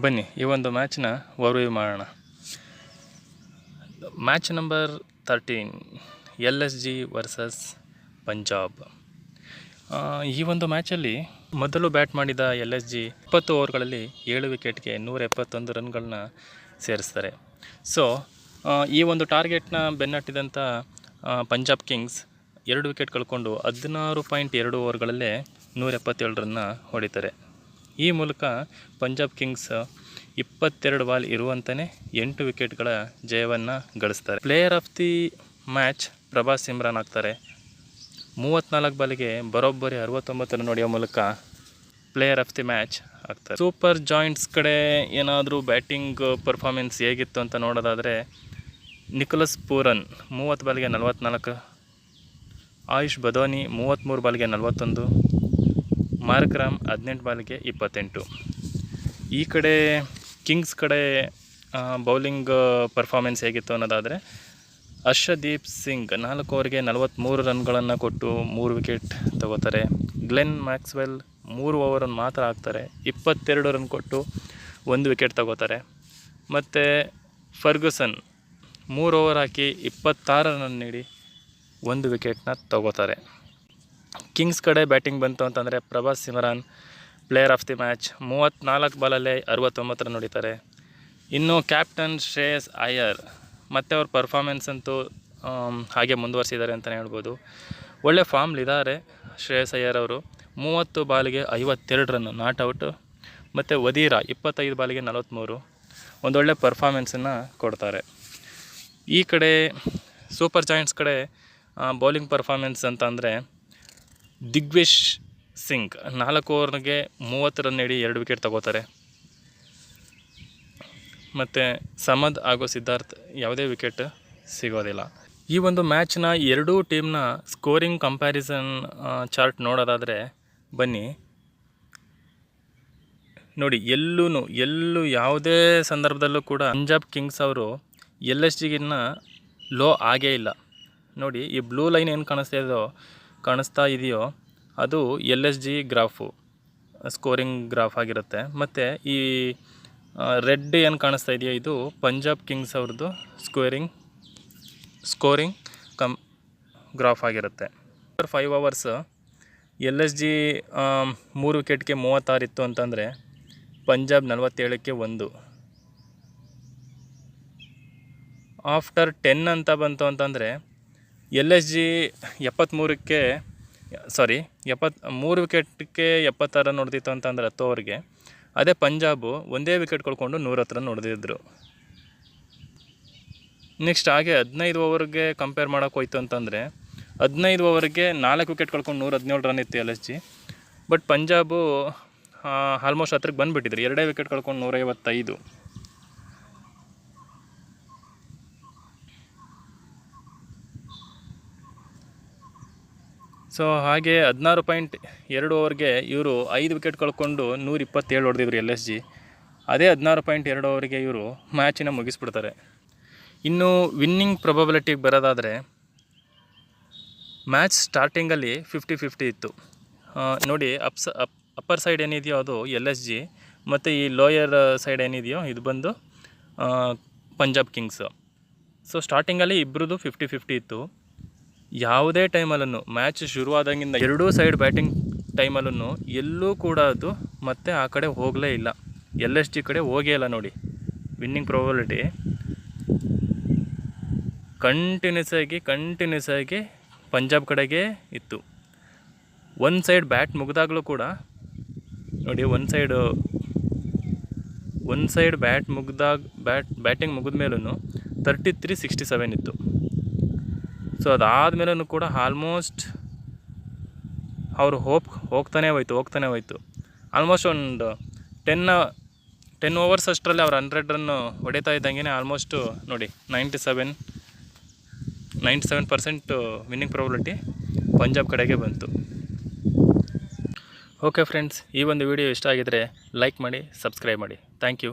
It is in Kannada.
ಬನ್ನಿ, ಈ ಒಂದು ಮ್ಯಾಚ್ನ ಓವರ್ವ್ಯೂ ಮಾಡೋಣ. Match number thirteen L S G versus Punjab. ಈ ಒಂದು ಮ್ಯಾಚಲ್ಲಿ ಮೊದಲು ಬ್ಯಾಟ್ ಮಾಡಿದ ಎಲ್ ಎಸ್ ಜಿ ಇಪ್ಪತ್ತು ಓವರ್ಗಳಲ್ಲಿ ಏಳು ವಿಕೆಟ್ಗೆ ನೂರ ಎಪ್ಪತ್ತೊಂದು ರನ್ಗಳನ್ನ ಸೇರಿಸ್ತಾರೆ ಸೊ ಈ ಒಂದು ಟಾರ್ಗೆಟ್ನ ಬೆನ್ನಟ್ಟಿದಂಥ ಪಂಜಾಬ್ ಕಿಂಗ್ಸ್ ಎರಡು ವಿಕೆಟ್ ಕಳ್ಕೊಂಡು ಹದಿನಾರು ಪಾಯಿಂಟ್ ಎರಡು ಓವರ್ಗಳಲ್ಲೇ ನೂರ ಎಪ್ಪತ್ತೇಳು ರನ್ನ ಹೊಡಿತಾರೆ. ಈ ಮೂಲಕ ಪಂಜಾಬ್ ಕಿಂಗ್ಸ್ ಇಪ್ಪತ್ತೆರಡು ಬಾಲ್ ಇರುವಂತಲೇ ಎಂಟು ವಿಕೆಟ್ಗಳ ಜಯವನ್ನು ಗಳಿಸ್ತಾರೆ. Player of the match Prabhsimran ಆಗ್ತಾರೆ. ಮೂವತ್ತ್ನಾಲ್ಕು ಬಾಲಿಗೆ ಬರೋಬ್ಬರಿ ಅರವತ್ತೊಂಬತ್ತು ರನ್ ಮೂಲಕ ಪ್ಲೇಯರ್ ಆಫ್ ದಿ ಮ್ಯಾಚ್ ಆಗ್ತಾರೆ. ಸೂಪರ್ ಜಾಯಿಂಟ್ಸ್ ಕಡೆ ಏನಾದರೂ ಬ್ಯಾಟಿಂಗ್ ಪರ್ಫಾರ್ಮೆನ್ಸ್ ಹೇಗಿತ್ತು ಅಂತ ನೋಡೋದಾದರೆ ನಿಕೋಲಸ್ ಪೂರನ್ ಮೂವತ್ತು ಬಾಲಿಗೆ ನಲವತ್ತ್ನಾಲ್ಕು ಆಯುಷ್ ಬದೋನಿ ಮೂವತ್ತ್ಮೂರು ಬಾಲಿಗೆ ನಲವತ್ತೊಂದು ಮಾರ್ಕ್ ರಾಮ್ ಹದಿನೆಂಟು ಬಾಲಿಗೆ ಇಪ್ಪತ್ತೆಂಟು. ಈ ಕಡೆ ಕಿಂಗ್ಸ್ ಕಡೆ ಬೌಲಿಂಗ್ ಪರ್ಫಾರ್ಮೆನ್ಸ್ ಹೇಗಿತ್ತು ಅನ್ನೋದಾದರೆ, ಹರ್ಷದೀಪ್ ಸಿಂಗ್ ನಾಲ್ಕು ಓವರ್ಗೆ ನಲವತ್ತ್ಮೂರು ರನ್ಗಳನ್ನು ಕೊಟ್ಟು ಮೂರು ವಿಕೆಟ್ ತಗೋತಾರೆ. ಗ್ಲೆನ್ ಮ್ಯಾಕ್ಸ್ವೆಲ್ ಮೂರು ಓವರನ್ನು ಮಾತ್ರ ಹಾಕ್ತಾರೆ. ಇಪ್ಪತ್ತೆರಡು ರನ್ ಕೊಟ್ಟು ಒಂದು ವಿಕೆಟ್ ತಗೋತಾರೆ. ಮತ್ತು ಫರ್ಗುಸನ್ ಮೂರು ಓವರ್ ಹಾಕಿ ಇಪ್ಪತ್ತಾರು ರನ್ ನೀಡಿ ಒಂದು ವಿಕೆಟ್ನ ತಗೋತಾರೆ. ಕಿಂಗ್ಸ್ ಕಡೆ ಬ್ಯಾಟಿಂಗ್ ಬಂತು ಅಂತಂದರೆ Prabhsimran player of the match ಮೂವತ್ತ್ನಾಲ್ಕು ಬಾಲಲ್ಲೇ ಅರವತ್ತೊಂಬತ್ತರ ಹೊಡಿತಾರೆ ಇನ್ನು ಕ್ಯಾಪ್ಟನ್ ಶ್ರೇಯಸ್ ಅಯ್ಯರ್ ಮತ್ತು ಅವ್ರ ಪರ್ಫಾರ್ಮೆನ್ಸ್ ಅಂತೂ ಹಾಗೆ ಮುಂದುವರಿಸಿದ್ದಾರೆ ಅಂತಲೇ ಹೇಳ್ಬೋದು. ಒಳ್ಳೆ ಫಾರ್ಮ್ಲಿದ್ದಾರೆ ಶ್ರೇಯಸ್ ಅಯ್ಯರ್ ಅವರು. ಮೂವತ್ತು ಬಾಲಿಗೆ ಐವತ್ತೆರಡು ರನ್ ನಾಟ್ ಔಟ್ ಮತ್ತು ವದೀರ ಇಪ್ಪತ್ತೈದು ಬಾಲಿಗೆ ನಲವತ್ತ್ಮೂರು ಒಂದೊಳ್ಳೆ ಪರ್ಫಾರ್ಮೆನ್ಸನ್ನು ಕೊಡ್ತಾರೆ. ಈ ಕಡೆ ಸೂಪರ್ ಜಾಯಿಂಟ್ಸ್ ಕಡೆ ಬೌಲಿಂಗ್ ಪರ್ಫಾರ್ಮೆನ್ಸ್ ಅಂತ ಅಂದರೆ ದಿಗ್ವಿಶ್ ಸಿಂಗ್ ನಾಲ್ಕು ಓವರ್ಗೆ ಮೂವತ್ತು ರನ್ ನೀಡಿ ಎರಡು ವಿಕೆಟ್ ತಗೋತಾರೆ. ಮತ್ತು ಸಮದ್ ಹಾಗೂ ಸಿದ್ಧಾರ್ಥ್ ಯಾವುದೇ ವಿಕೆಟ್ ಸಿಗೋದಿಲ್ಲ. ಈ ಒಂದು ಮ್ಯಾಚ್ನ ಎರಡೂ ಟೀಮ್ನ ಸ್ಕೋರಿಂಗ್ ಕಂಪ್ಯಾರಿಸನ್ ಚಾರ್ಟ್ ನೋಡೋದಾದರೆ ಬನ್ನಿ. ನೋಡಿ ಎಲ್ಲೂ ಎಲ್ಲೂ ಯಾವುದೇ ಸಂದರ್ಭದಲ್ಲೂ ಕೂಡ ಪಂಜಾಬ್ ಕಿಂಗ್ಸ್ ಅವರು ಎಲ್ ಎಸ್ ಜಿಗಿನ್ನ ಲೋ ಆಗೇ ಇಲ್ಲ. ನೋಡಿ, ಈ ಬ್ಲೂ ಲೈನ್ ಏನು ಕಾಣಿಸ್ತಾ ಇದೆಯೋ ಕಾಣಿಸ್ತಾ ಇದೆಯೋ, ಅದು L S G graph, scoring graph ಆಗಿರುತ್ತೆ. ಮತ್ತು ಈ ರೆಡ್ ಏನು ಕಾಣಿಸ್ತಾ ಇದೆಯೋ, ಇದು ಪಂಜಾಬ್ ಕಿಂಗ್ಸ್ ಅವ್ರದ್ದು ಸ್ಕೋರಿಂಗ್ ಸ್ಕೋರಿಂಗ್ ಕಮ್, ಗ್ರಾಫ್ ಆಗಿರುತ್ತೆ. Five overs L S G ಮೂರು ವಿಕೆಟ್ಗೆ ಮೂವತ್ತಾರು ಇತ್ತು ಅಂತಂದರೆ ಪಂಜಾಬ್ ನಲವತ್ತೇಳಕ್ಕೆ ಒಂದು. ಆಫ್ಟರ್ ಟೆನ್ ಅಂತ ಬಂತು ಅಂತಂದರೆ ಎಲ್ ಎಸ್ ಜಿ ಎಪ್ಪತ್ತ್ಮೂರಕ್ಕೆ ಸಾರಿ ಎಪ್ಪತ್ತ್, ಮೂರು ವಿಕೆಟ್ಗೆ ಎಪ್ಪತ್ತಾರು ರನ್ ಹೊಡೆದಿತ್ತು ಅಂತಂದರೆ ಹತ್ತು ಓವರ್ಗೆ ಅದೇ ಪಂಜಾಬು ಒಂದೇ ವಿಕೆಟ್ ಕಳ್ಕೊಂಡು ನೂರ ಹತ್ರ ನೋಡ್ದಿದ್ರು. ನೆಕ್ಸ್ಟ್ ಹಾಗೆ ಹದಿನೈದು ಓವರ್ಗೆ ಕಂಪೇರ್ ಮಾಡೋಕೆ ಹೋಯ್ತು ಅಂತಂದರೆ, ಹದಿನೈದು ಓವರ್ಗೆ ನಾಲ್ಕು ವಿಕೆಟ್ ಕಳ್ಕೊಂಡು ನೂರ ಹದಿನೇಳು ರನ್ ಇತ್ತು L S G. But Punjab almost ಹತ್ರಕ್ಕೆ ಬಂದುಬಿಟ್ಟಿದ್ರು. ಎರಡೇ ವಿಕೆಟ್ ಕಳ್ಕೊಂಡು ನೂರೈವತ್ತೈದು. ಸೊ ಹಾಗೆ ಹದಿನಾರು ಪಾಯಿಂಟ್ ಎರಡು ಓವರ್ಗೆ ಇವರು ಐದು ವಿಕೆಟ್ ಕಳ್ಕೊಂಡು ನೂರ ಇಪ್ಪತ್ತೇಳು ಹೊಡೆದಿದ್ರು ಎಲ್ ಎಸ್ ಜಿ. ಅದೇ ಹದಿನಾರು ಪಾಯಿಂಟ್ ಎರಡು ಓವರ್ಗೆ ಇವರು ಮ್ಯಾಚಿನ ಮುಗಿಸ್ಬಿಡ್ತಾರೆ. ಇನ್ನು ವಿನ್ನಿಂಗ್ ಪ್ರೊಬಬಿಲಿಟಿಗೆ ಬರೋದಾದರೆ ಮ್ಯಾಚ್ ಸ್ಟಾರ್ಟಿಂಗಲ್ಲಿ ಫಿಫ್ಟಿ ಫಿಫ್ಟಿ ಇತ್ತು. ನೋಡಿ ಅಪ್ಸ, ಅಪ್, ಅಪ್ಪರ್ ಸೈಡ್ ಏನಿದೆಯೋ ಅದು ಎಲ್ ಎಸ್ ಜಿ ಮತ್ತು ಈ ಲೋಯರ್ ಸೈಡ್ ಏನಿದೆಯೋ ಇದು ಬಂದು ಪಂಜಾಬ್ ಕಿಂಗ್ಸು. ಸೊ ಸ್ಟಾರ್ಟಿಂಗಲ್ಲಿ ಇಬ್ಬರದು ಫಿಫ್ಟಿ ಫಿಫ್ಟಿ ಇತ್ತು. ಯಾವುದೇ ಟೈಮಲ್ಲೂ ಮ್ಯಾಚ್ ಶುರುವಾದಂಗಿಂದ ಎರಡೂ ಸೈಡ್ ಬ್ಯಾಟಿಂಗ್ ಟೈಮಲ್ಲೂ ಎಲ್ಲೂ ಕೂಡ ಅದು ಮತ್ತೆ ಆ ಕಡೆ ಹೋಗಲೇ ಇಲ್ಲ. ಎಲ್ ಎಸ್ ಜಿ ಕಡೆ ಹೋಗೇ ಇಲ್ಲ ನೋಡಿ. ವಿನ್ನಿಂಗ್ ಪ್ರೊಬಬಿಲಿಟಿ ಕಂಟಿನ್ಯೂಸ್ ಆಗಿ ಕಂಟಿನ್ಯೂಸ್ ಆಗಿ ಪಂಜಾಬ್ ಕಡೆಗೆ ಇತ್ತು. ಒಂದು ಸೈಡ್ ಬ್ಯಾಟ್ ಮುಗಿದಾಗಲೂ ಕೂಡ ನೋಡಿ ಒಂದು ಸೈಡು ಒಂದು ಸೈಡ್ ಬ್ಯಾಟ್ ಮುಗ್ದಾಗ ಬ್ಯಾಟ್ ಬ್ಯಾಟಿಂಗ್ ಮುಗಿದ ಮೇಲೂ ತರ್ಟಿ ತ್ರೀ ಸಿಕ್ಸ್ಟಿ ಸೆವೆನ್ ಇತ್ತು. ಸೊ ಅದಾದಮೇಲೂ ಕೂಡ ಆಲ್ಮೋಸ್ಟ್ ಅವರು ಹೋಪ್, ಹೋಗ್ತಾನೆ ಹೋಯ್ತು ಹೋಗ್ತಾನೆ ಹೋಯ್ತು. ಆಲ್ಮೋಸ್ಟ್ ಒಂದು ಟೆನ್ ಟೆನ್ ಓವರ್ಸ್ ಅಷ್ಟರಲ್ಲಿ ಅವ್ರು ಹಂಡ್ರೆಡ್ ರನ್ನು ಹೊಡಿತಾ ಇದ್ದಂಗೆ ಆಲ್ಮೋಸ್ಟು ನೋಡಿ ninety seven ninety seven percent winning probability Punjab ಕಡೆಗೆ ಬಂತು. ಓಕೆ ಫ್ರೆಂಡ್ಸ್ ಈ ಒಂದು ವಿಡಿಯೋ ಇಷ್ಟ ಆಗಿದರೆ ಲೈಕ್ ಮಾಡಿ ಸಬ್ಸ್ಕ್ರೈಬ್ ಮಾಡಿ. Thank you